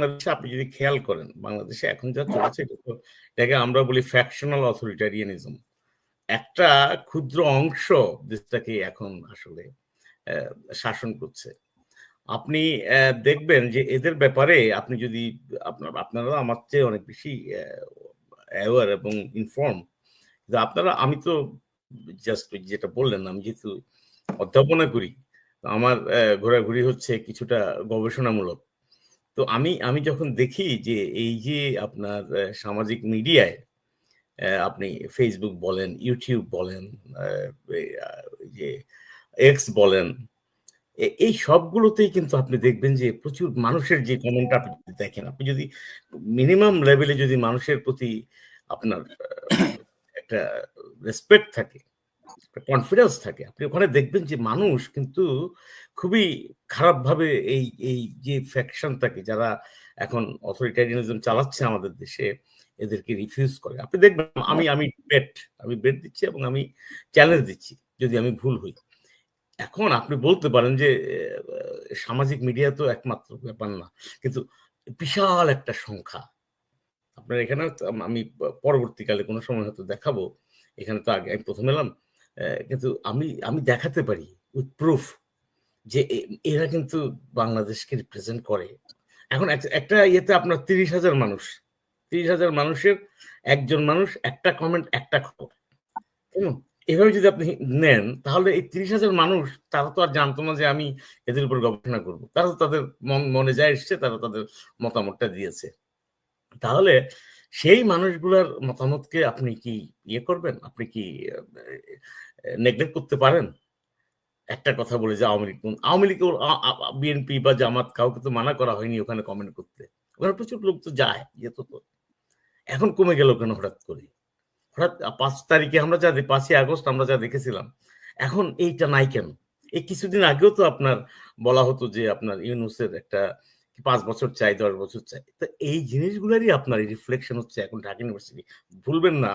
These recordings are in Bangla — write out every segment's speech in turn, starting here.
বাংলাদেশে আপনি যদি খেয়াল করেন, বাংলাদেশে এখন যা চলছে এটাকে আমরা বলি ফ্যাকশনাল অথরিটারিয়ানিজম একটা ক্ষুদ্র অংশ দেশটাকে এখন আসলে শাসন করছে। আপনি দেখবেন যে এদের ব্যাপারে আপনি যদি আপনার, আপনারা আমার চেয়ে অনেক বেশি অ্যাওয়ার এবং ইনফর্ম আপনারা, আমি তো জাস্ট যেটা বললেন, আমি যেহেতু অধ্যাপনা করি, আমার ঘোরাঘুরি হচ্ছে কিছুটা গবেষণামূলক। তো আমি আমি যখন দেখি যে এই যে আপনার সামাজিক মিডিয়ায় আপনি ফেসবুক বলেন ইউটিউব বলেন যে এক্স বলেন এই সবগুলোতেই কিন্তু আপনি দেখবেন যে প্রচুর মানুষের যে কমেন্ট আপনি দেখেন, আপনি যদি মিনিমাম লেভেলে যদি মানুষের প্রতি আপনার একটা রেসপেক্ট থাকে কনফিডেন্স থাকে। আপনি ওখানে দেখবেন যে মানুষ কিন্তু খুবই খারাপভাবে এই এই যে ফ্যাকশন থাকে যারা এখন অথরিটারিয়ানিজম চালাচ্ছে আমাদের দেশে, এদেরকে রিফিউজ করে। আপনি দেখবেন, আমি আমি বেট আমি বেট দিচ্ছি এবং আমি চ্যালেঞ্জ দিচ্ছি, যদি আমি ভুল হই। এখন আপনি বলতে পারেন যে সামাজিক মিডিয়া তো একমাত্র ব্যাপার না, কিন্তু বিশাল একটা সংখ্যা। আপনার এখানে আমি পরবর্তীকালে কোনো সময় হয়তো দেখাবো, এখানে তো আগে আমি প্রথম এলাম কিন্তু আমি আমি দেখাতে পারি উইথ প্রুফ যে এরা কিন্তু বাংলাদেশকে রিপ্রেজেন্ট করে। এখন একটা ইয়েতে আপনার তিরিশ হাজার মানুষ, তিরিশ হাজার মানুষের একজন মানুষ একটা কমেন্ট একটা খবর। এভাবে যদি আপনি নেন, তাহলে এই তিরিশ হাজার মানুষ, তারা তো আর জানতো না যে আমি এদের উপর গবেষণা করব। তারা তো তাদের মন, মনে যা এসছে, তারা তাদের মতামতটা দিয়েছে। তাহলে সেই মানুষগুলোর মতামতকে আপনি কি ইয়ে করবেন? আপনি কি নেগলেক্ট করতে পারেন? একটা কথা বলে যে আওয়ামী লীগ আওয়ামী লীগ বিএনপি বা জামাত কাউকে তো মানা করা হয়নি ওখানে কমেন্ট করতে। ওখানে প্রচুর লোক তো যায় যেত তো এখন কমে গেল কেন হঠাৎ করে? হঠাৎ পাঁচ তারিখে আমরা যা পাঁচই আগস্ট আমরা যা দেখেছিলাম, এখন এইটা নাই কেন? এই কিছুদিন আগেও তো আপনার বলা হতো যে আপনার ইউনুসের একটা পাঁচ বছর চাই, দশ বছর চাই। তো এই জিনিসগুলোরই আপনার রিফ্লেকশন হচ্ছে এখন ঢাকা ইউনিভার্সিটি ভুলবেন না।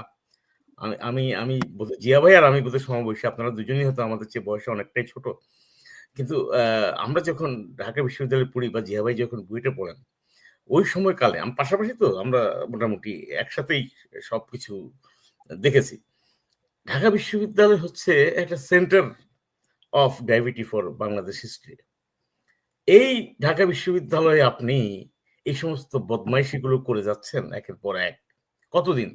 আমি আমি আমি জিয়া ভাই আর আমি বোধহয় সমবয়সী। আপনারা দুজনেই হয়তো আমাদের চেয়ে বয়সে অনেকটাই ছোট। কিন্তু আমরা যখন ঢাকা বিশ্ববিদ্যালয়ে পড়ি বা জিয়া ভাই যখন বুয়েটে পড়েন, ওই সময়কালে, আমি, পাশাপাশি তো আমরা মোটামুটি একসাথেই সবকিছু দেখেছি। ঢাকা বিশ্ববিদ্যালয় হচ্ছে একটা centre of diabetes for Bangladesh history এই ঢাকা বিশ্ববিদ্যালয়ে আপনি এই সমস্ত বদমাইশিগুলো করে যাচ্ছেন একের পর এক। কতদিন?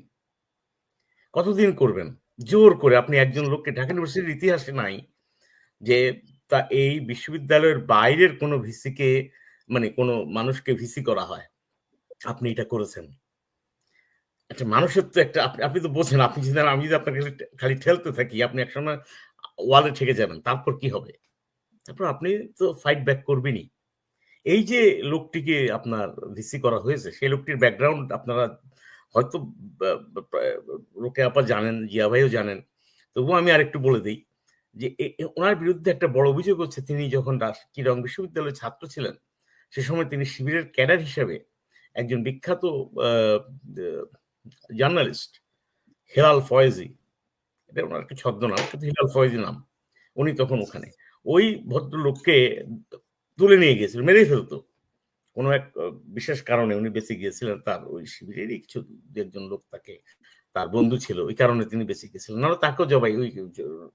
কতদিন করবেন? জোর করে। আপনি একজন লোককে ঢাকা ইউনিভার্সিটির ইতিহাসে নাই যে তা এই বিশ্ববিদ্যালয়ের বাইরের কোনো ভিসিকে মানে কোনো মানুষকে ভিসি করা হয়। আপনি এটা করেছেন। একটা মানুষের তো একটা, আপনি তো বোঝেন, আপনি আমি যদি আপনাকে খালি ঠেলতে থাকি, আপনি একসময় ওয়ালে ঠেকে যাবেন, তারপর কি হবে? তারপর আপনি তো ফাইট ব্যাক করবেনই। এই যে লোকটিকে আপনার ভিসি করা হয়েছে, সেই লোকটির ব্যাকগ্রাউন্ড আপনারা হয়তো লোকে আপা জানেন, জিয়া ভাইও জানেন। তবুও আমি আরেকটু বলে দিই যে ওনার বিরুদ্ধে একটা বড় অভিযোগ হচ্ছে, তিনি যখন চিরং বিশ্ববিদ্যালয়ের ছাত্র ছিলেন, সে সময় তিনি শিবিরের ক্যাডার হিসেবে একজন বিখ্যাত জার্নালিস্ট, হেলাল ফয়েজি, এটা ওনার একটা ছদ্মনাম, কিন্তু হিলাল ফয়েজি নাম, উনি তখন ওখানে। ওই ভদ্রলোককে তুলে নিয়ে গিয়েছিল মেরে ফেলতো। কোনো এক বিশেষ কারণে উনি বেঁচে গিয়েছিলেন তার ওই শিবিরেরই কিছু একজন লোক তাকে, তার বন্ধু ছিল, ওই কারণে তিনি বেঁচে গিয়েছিলেন। নাহলে তাকেও জবাই, ওই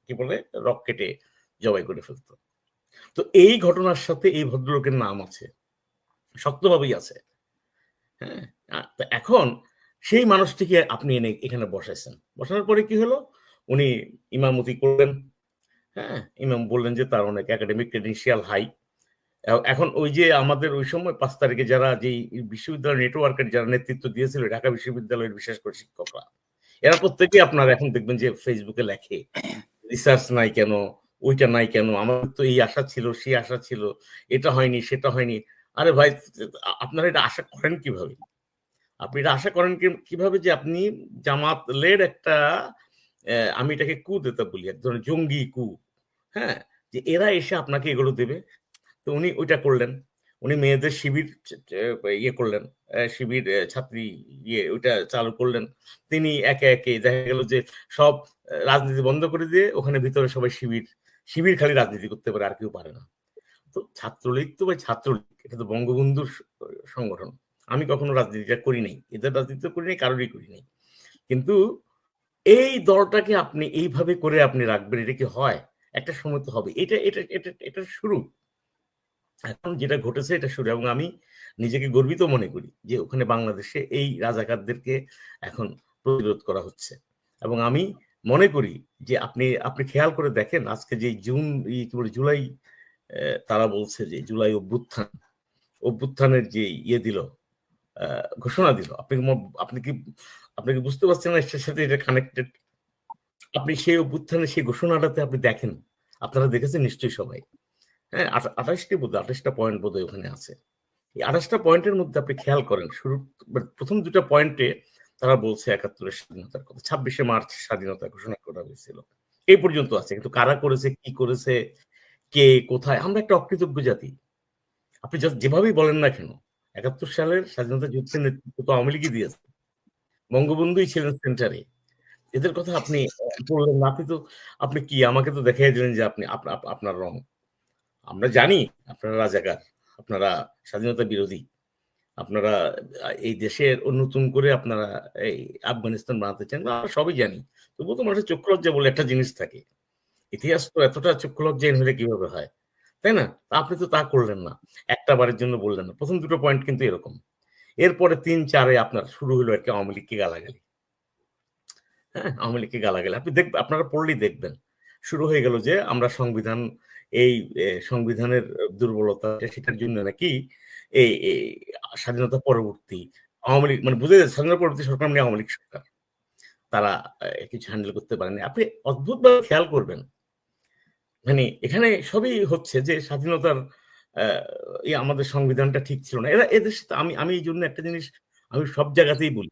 কি বলে রক কেটে জবাই করে ফেলতো। তো এই ঘটনার সাথে এই ভদ্রলোকের নাম আছে, শক্তভাবেই আছে। হ্যাঁ এখন সেই মানুষটিকে আপনি এনে, এখানে বসাইছেন। বসানোর পরে কি হলো? উনি ইমামতি করলেন হ্যাঁ ইমাম বললেন যে তার অনেক একাডেমিক ক্রেডেন্সিয়াল হাই এখন ওই যে আমাদের ওই সময় পাঁচ তারিখে যারা যে বিশ্ববিদ্যালয় নেটওয়ার্কের যারা নেতৃত্ব দিয়েছিল, ঢাকা বিশ্ববিদ্যালয়ের বিশেষ করে শিক্ষকরা, এরা প্রত্যেকেই আপনার এখন দেখবেন যে ফেসবুকে লেখে রিসার্চ নাই কেন? ওইটা নাই কেন? আমার তো এই আশা ছিল, সেই আশা ছিল, এটা হয়নি, সেটা হয়নি। আরে ভাই, আপনারা এটা আশা করেন কীভাবে? আপনি এটা আশা করেন কীভাবে যে আপনি জামাত লের একটা আমি এটাকে কু দিতে বলি, এক ধরনের জঙ্গি কু। হ্যাঁ? যে এরা এসে আপনাকে এগুলো দেবে। তো উনি ওইটা করলেন। উনি মেয়েদের শিবির ইয়ে করলেন। শিবির ছাত্রী ইয়ে ওইটা চালু করলেন। তিনি একে একে দেখা গেল যে সব রাজনীতি বন্ধ করে দিয়ে ওখানে ভিতরে সবাই শিবির শিবির খালি রাজনীতি করতে পারে, আর কেউ পারে না। তো ছাত্রলীগ তো ভাই ছাত্রলীগ, এটা তো বঙ্গবন্ধুর সংগঠন। আমি কখনো রাজনীতিটা করি নাই। এদের রাজনীতি করি নাই, কারোরই করি নাই। কিন্তু এই দলটাকে আপনি এইভাবে করে আপনি রাখবেন, এটা কি হয়? একটা সময় তো হবে। এটা এটা এটা এটা শুরু। এখন যেটা ঘটেছে এটা শুরু। এবং আমি নিজেকে গর্বিত মনে করি যে ওখানে বাংলাদেশে এই রাজাকারদেরকে এখন প্রতিরোধ করা হচ্ছে। এবং আমি মনে করি যে আপনি আপনি খেয়াল করে দেখেন, আজকে যে জুন কি বলে, জুলাই তারা বলছে যে জুলাই অভ্যুত্থান, অভ্যুত্থানের যে ইয়ে দিল ঘোষণা দিল। আপনি আপনি কি আপনি কি বুঝতে পারছেন না সাথে এটা কানেক্টেড আপনি সেই অভ্যুত্থানের সেই ঘোষণাটাতে আপনি দেখেন। আপনারা দেখেছেন নিশ্চয়ই সবাই। হ্যাঁ আঠাশটি বোধ আঠাশটা পয়েন্ট বোধ ওখানে আছে। এই আঠাশটা পয়েন্টের মধ্যে আপনি খেয়াল করেন শুরু মানে প্রথম দুটা পয়েন্টে তারা বলছে একাত্তরের স্বাধীনতার কথা। ছাব্বিশে মার্চ স্বাধীনতা ঘোষণা করা হয়েছিল। এই পর্যন্ত আছে, কিন্তু কারা করেছে, কি করেছে, কে, কোথায়? আমরা একটা অকৃতজ্ঞ জাতি। আপনি যেভাবেই বলেন না কেন, একাত্তর সালের স্বাধীনতা যুদ্ধের নেতৃত্ব তো আওয়ামী লীগই দিয়েছে। বঙ্গবন্ধুই ছিলেন সেন্টারে এদের কথা আপনি বললেন না, আপনি তো, আপনি কি আমাকে তো দেখাই দিলেন যে আপনি আপনার রং। আমরা জানি আপনারা রাজাকার, আপনারা স্বাধীনতা বিরোধী। আপনারা এই দেশের নতুন করে আপনারা এই আফগানিস্তান বানাতে চান আমরা সবই জানি। তবুও তো মানুষের চক্ষু লজ্জা বলে একটা জিনিস থাকে। ইতিহাস তো এতটা চক্ষু লজ্জাহীন হলে কীভাবে হয়? তাই না? আপনি তো তা করলেন না। একটা বারের জন্য বললেন না। প্রথম দুটো পয়েন্ট কিন্তু এরকম। এরপরে তিন চারে আপনার শুরু হলো আর কি আওয়ামী লীগকে গালাগালি। হ্যাঁ আওয়ামী লীগকে গালাগালি। আপনি দেখবেন আপনারা পড়লেই দেখবেন। শুরু হয়ে গেল যে আমরা সংবিধান, এই সংবিধানের দুর্বলতা সেটার জন্য নাকি এই স্বাধীনতা পরবর্তী আওয়ামী লীগ মানে বুঝে স্বাধীনতা পরবর্তী সরকার মানে আওয়ামী লীগ সরকার। তারা কিছু হ্যান্ডেল করতে পারেনি। আপনি অদ্ভুতভাবে খেয়াল করবেন। মানে এখানে সবই হচ্ছে যে স্বাধীনতার আমাদের সংবিধানটা ঠিক ছিল না। এরা, এদের আমি আমি এই জন্য একটা জিনিস আমি সব জায়গাতেই বলি।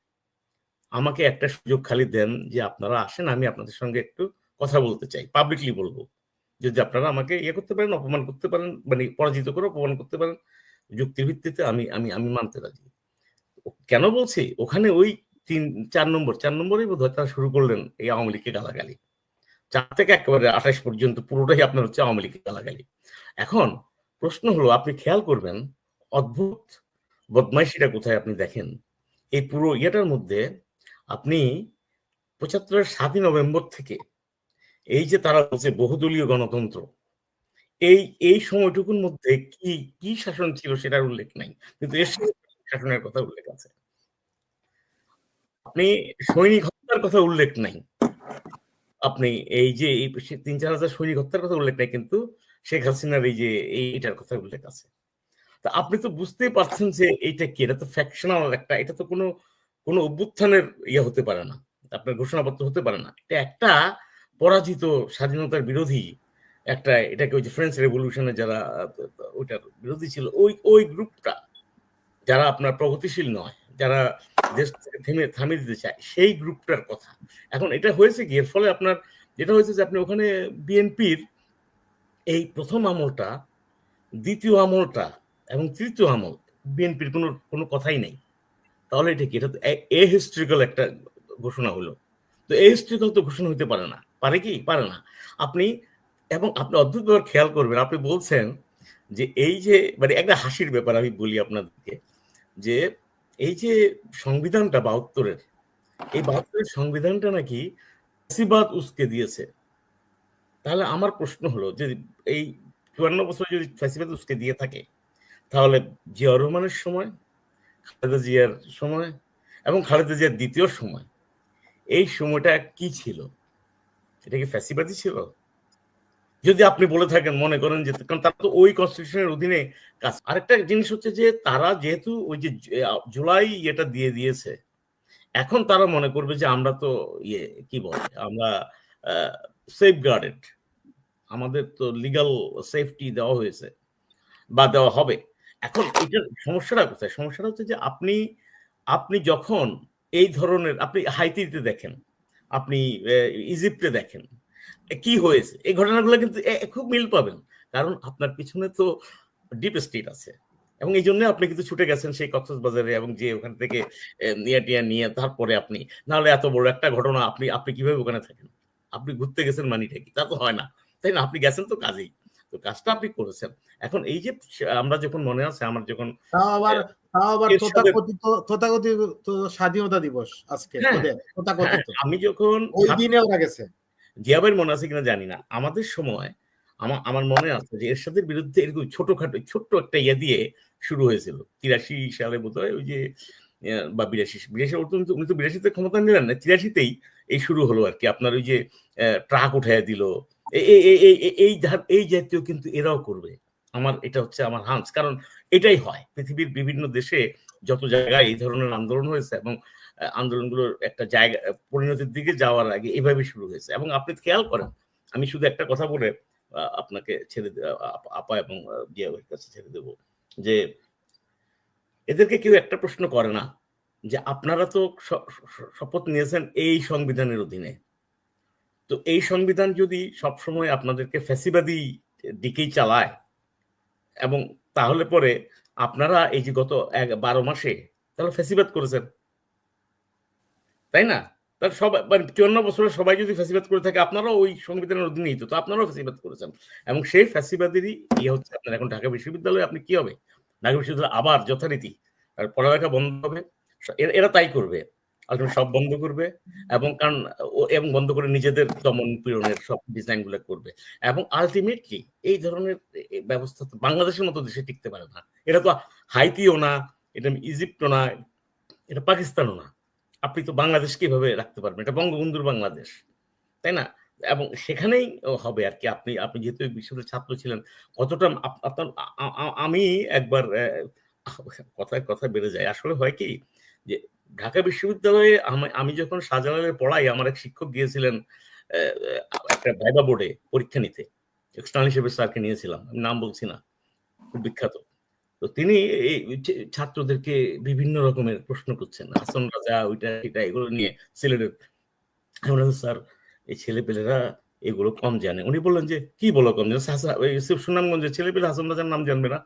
আমাকে একটা সুযোগ খালি দেন যে আপনারা আসেন, আমি আপনাদের সঙ্গে একটু কথা বলতে চাই পাবলিকলি বলব। যদি আপনারা আমাকে ইয়ে করতে পারেন, অপমান করতে পারেন মানে পরাজিত করে অপমান করতে পারেন, যুক্তির ভিত্তিতে আমি আমি আমি মানতে রাজি। কেন বলছি? ওখানে ওই তিন, চার নম্বর, চার নম্বরেই বোধ হয় তারা শুরু করলেন এই আওয়ামী লীগকে গালাগালি। চার থেকে একেবারে আঠাশ পর্যন্ত পুরোটাই আপনার হচ্ছে আওয়ামী লীগকে গালাগালি। এখন প্রশ্ন হলো, আপনি খেয়াল করবেন, অদ্ভুত বদমাইশিটা কোথায় আপনি দেখেন? এই পুরো ইয়েটার মধ্যে আপনি পঁচাত্তরের সাতই নভেম্বর থেকে এই যে তারা বলছে বহুদলীয় গণতন্ত্র, এই এই সময়টুকুর মধ্যে কি কি শাসন ছিল সেটার উল্লেখ নাই। কিন্তু এর শাসনের কথা উল্লেখ আছে। আপনি সৈনিক হত্যার কথা উল্লেখ নাই। আপনি এই যে এই তিন, চার হাজার সৈনিক হত্যার কথা উল্লেখ নাই, কিন্তু শেখ হাসিনার এই যে এইটার কথা উল্লেখ আছে। তা আপনি তো বুঝতেই পারছেন যে এইটা কি? এটা তো ফ্যাকশনাল একটা, এটা তো কোনো কোনো অভ্যুত্থানের ইয়ে হতে পারে না, আপনার ঘোষণাপত্র হতে পারে না। এটা একটা পরাজিত স্বাধীনতার বিরোধী একটা, এটাকে ওই যে ফ্রেঞ্চ রেভলিউশনে যারা, ওইটার বিরোধী ছিল, ওই ওই গ্রুপটা, যারা আপনার প্রগতিশীল নয়, যারা দেশ থেমে, থামিয়ে দিতে চায়, সেই গ্রুপটার কথা। এখন এটা হয়েছে কি, এর ফলে আপনার, যেটা হয়েছে যে আপনি ওখানে বিএনপির এই প্রথম আমলটা, দ্বিতীয় আমলটা এবং তৃতীয় আমল, বিএনপির কোনো কোনো কথাই নেই। তাহলে এটা কি এটা তো এ হিস্ট্রিক্যাল একটা ঘোষণা হলো। তো এ হিস্ট্রিক্যাল তো ঘোষণা হতে পারে না। পারে কি? পারে না। আপনি, এবং আপনি অদ্ভুতভাবে খেয়াল করবেন, আপনি বলছেন যে এই যে মানে একটা হাসির ব্যাপার আমি বলি আপনাদেরকে, যে এই যে সংবিধানটা বাহাত্তরের, এই বাহাত্তরের সংবিধানটা নাকি ফ্যাসিবাদ উস্কে দিয়েছে। তাহলে আমার প্রশ্ন হলো, যে এই চুয়ান্ন বছর যদি ফ্যাসিবাদ উস্কে দিয়ে থাকে, তাহলে জিয়া রহমানের সময় খালেদা জিয়ার সময় এবং খালেদা জিয়ার দ্বিতীয় সময়। এই সময়টা কি ছিল? এটা কি ফ্যাসিবাদী ছিল? যদি আপনি বলে থাকেন, মনে করেন যে, কারণ তারা তো ওই কনস্টিটিউশনের অধীনে কাজ। আরেকটা জিনিস হচ্ছে যে, তারা যেহেতু ওই যে জুলাই এটা দিয়ে দিয়েছে, এখন তারা মনে করবে যে, আমরা তো ইয়ে কি বলে, আমরা সেফ গার্ডেড আমাদের তো লিগাল সেফটি দেওয়া হয়েছে, বা দেওয়া হবে। এখন এটার সমস্যাটা কোথায় সমস্যাটা হচ্ছে যে আপনি আপনি যখন এই ধরনের, আপনি হাইতিতে দেখেন, আপনি ইজিপ্টে দেখেন কি হয়েছে? এই ঘটনাগুলো কিন্তু খুব মিল পাবেন। কারণ আপনার পিছনে তো ডিপ স্টেট আছে। এবং এই জন্য আপনি কিন্তু ছুটে গেছেন সেই বাজারে এবং যে ওখান থেকে নিয়ে টিয়া নিয়ে তারপরে আপনি, নাহলে এত বড় একটা ঘটনা আপনি আপনি কীভাবে ওখানে থাকেন? আপনি ঘুরতে গেছেন মানিটা কি? তা তো হয় না। তাই না? আপনি গেছেন তো কাজেই। তো কাজটা আপনি করেছেন। এখন এই যে আমরা যখন মনে আছে আমার যখন আবার আবার তথাকথিত তথাকথিত স্বাধীনতা দিবস আজকে হ্যাঁ, হ্যাঁ, আমি যখন ওই দিনে ওরা গেছে। জিয়াবের মনে আছে কিনা জানি না। আমাদের সময় আমার আমার মনে আছে যে এরশাদের বিরুদ্ধে এরকম ছোটখাটো ছোট্ট একটা ইয়ে দিয়ে শুরু হয়েছিল। তিরাশি সালে বোধ হয় ওই যে বা বিরাশি বিরাশি উনি তো- বিরাশিতে ক্ষমতা নিলেন না তিরাশিতেই এই শুরু হলো আর কি। আপনার ওই যে আহ, ট্রাক উঠাইয়া দিল এই- এই- জাতীয় কিন্তু এরাও করবে। আমার এটা হচ্ছে আমার হান্স। কারণ এটাই হয় পৃথিবীর বিভিন্ন দেশে যত জায়গায় এই ধরনের আন্দোলন হয়েছে এবং আন্দোলনগুলোর একটা জায়গা পরিণতির দিকে যাওয়ার আগে এভাবে শুরু হয়েছে। এবং আপনি খেয়াল করেন আমি শুধু একটা কথা বলে আপনাকে ছেড়ে আপ- এবং আহ, কাছে ছেড়ে দেব যে এদেরকে কেউ একটা প্রশ্ন করে না যে আপনারা তো শপথ নিয়েছেন এই সংবিধানের অধীনে। তো এই সংবিধান যদি সবসময় আপনাদেরকে ফ্যাসিবাদী দিকেই চালায় এবং তাহলে পরে আপনারা এই যে গত এক বারো মাসে তাহলে ফ্যাসিবাদ করেছেন। তাই না? তাহলে সবাই মানে চুয়ান্ন বছরে সবাই যদি ফ্যাসিবাদ করে থাকে, আপনারাও ওই সংবিধানের অধীনেই তো আপনারাও ফ্যাসিবাদ করেছেন। এবং সেই ফ্যাসিবাদেরই ইয়ে হচ্ছে আপনার এখন ঢাকা বিশ্ববিদ্যালয়ে আপনি কি হবে? ঢাকা বিশ্ববিদ্যালয় আবার যথারীতি পড়ালেখা বন্ধ হবে। এরা তাই করবে। আলটিমেট সব বন্ধ করবে এবং কারণ এবং বন্ধ করে নিজেদের দমন পীড়নের সব ডিজাইনগুলো করবে। এবং আলটিমেটলি এই ধরনের ব্যবস্থা তো বাংলাদেশের মতো দেশে টিকতে পারে না। এটা তো হাইতিও না, এটা ইজিপ্টও না, এটা পাকিস্তানও না। আপনি তো বাংলাদেশ কীভাবে রাখতে পারবেন, এটা বঙ্গবন্ধুর বাংলাদেশ, তাই না? এবং সেখানেই হবে আর কি। আপনি আপনি যেহেতু বিশ্ববিদ্যালয়ের ছাত্র ছিলেন, কতটা আপ- আপনার আমি একবার কথায় কথা বেড়ে যায় আসলে হয় কি যে ঢাকা বিশ্ববিদ্যালয়ে আমি- যখন শাহজালালে পড়াই আমার এক শিক্ষক গিয়েছিলেন একটা ভাইবা বোর্ডে পরীক্ষা নিতে। এক্সটার্নাল হিসেবে স্যারকে নিয়েছিলাম আমি নাম বলছি না খুব বিখ্যাত। তো তিনি এই ছাত্রদেরকে বিভিন্ন রকমের প্রশ্ন করছেন হাসন রাজা ওইটা এটা এগুলো নিয়ে সিলেটের। আমি বললাম, স্যার এই ছেলেপেলেরা এগুলো কম জানে। উনি বললেন যে কি বলো কম জানে? সুনামগঞ্জের ছেলেপেলে হাসন রাজার নাম জানবে না।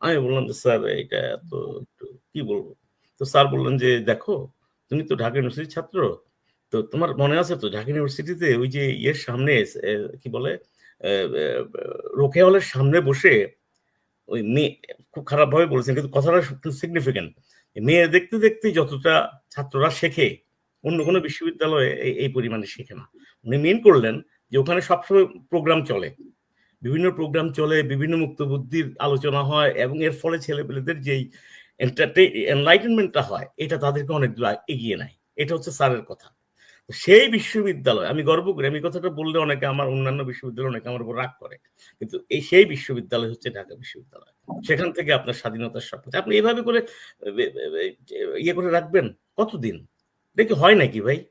আমি বললাম যে স্যার এটা তো একটু কি বলব? তো স্যার বললেন যে, দেখো, তুমি তো ঢাকা ইউনিভার্সিটির ছাত্র। তো তোমার মনে আছে তো, ঢাকা ইউনিভার্সিটিতে ওই যে ইয়ের সামনে কি বলে রোকে হলের সামনে বসে ওই মেয়ে, খুব খারাপ ভাবে বলেছেন, কিন্তু কথাটা সিগনিফিকেন্ট মেয়ে দেখতে দেখতে যতটা ছাত্ররা শেখে, অন্য কোনো বিশ্ববিদ্যালয়ে এই পরিমাণে শেখে না। উনি মেন করলেন যে, ওখানে সবসময় প্রোগ্রাম চলে। বিভিন্ন প্রোগ্রাম চলে, বিভিন্ন মুক্তবুদ্ধির আলোচনা হয় এবং এর ফলে ছেলেপেলেদের যেই এনলাইটেনমেন্টটা হয়, এটা তাদেরকে অনেক দূর এগিয়ে নেয়। এটা হচ্ছে স্যারের কথা। সেই বিশ্ববিদ্যালয়, আমি গর্ব করি, আমি কথাটা বললে অনেকে আমার অন্যান্য বিশ্ববিদ্যালয় অনেকে আমার উপর রাগ করে। কিন্তু এই সেই বিশ্ববিদ্যালয় হচ্ছে ঢাকা বিশ্ববিদ্যালয়। সেখান থেকে আপনার স্বাধীনতার শপথ। আপনি এভাবে করে ইয়ে করে রাখবেন? কতদিন? দেখি হয় নাকি ভাই?